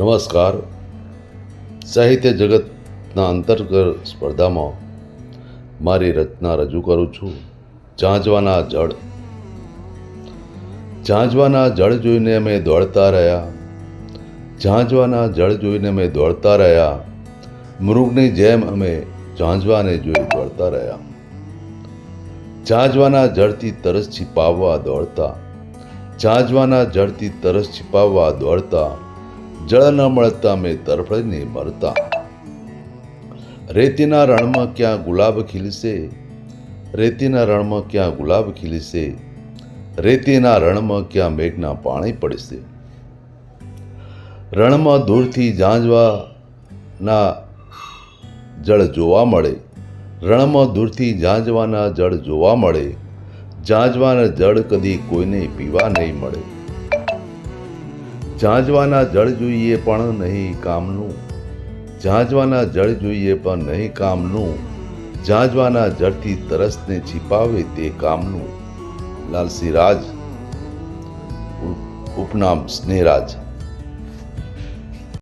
નમસ્કાર. સાહિત્ય જગતના અંતર્ગત સ્પર્ધામાં મારી રચના રજૂ કરું છું. ઝાંઝવાના જળ. ઝાંઝવાના જળ જોઈને અમે દોડતા રહ્યા. ઝાંઝવાના જળ જોઈને અમે દોડતા રહ્યા. મૃગની જેમ અમે ઝાંઝવાને જોઈ દોડતા રહ્યા. ઝાંઝવાના જળથી તરસ છીપાવવા દોડતા. ઝાંઝવાના જળથી તરસ છીપાવવા દોડતા. જળ ન મળતા મેં તરફડીને મરતા. રેતીના રણમાં ક્યાં ગુલાબ ખીલશે? રેતીના રણમાં ક્યાં ગુલાબ ખીલશે? રેતીના રણમાં ક્યાં મેઘના પાણી પડશે? રણમાં દૂરથી ઝાંઝવાના જળ જોવા મળે. રણમાં દૂરથી ઝાંઝવાના જળ જોવા મળે. ઝાંઝવાના જળ કદી કોઈને પીવા નહીં મળે. ઝાંઝવાના જળ જોઈએ પણ નહીં કામનું. ઝાંઝવાના જળ જોઈએ પણ નહીં કામનું. ઝાંઝવાના જળથી તરસને છીપાવે તે કામનું. લાલસિંહ રાજ ઉપનામ સ્નેહરાજ.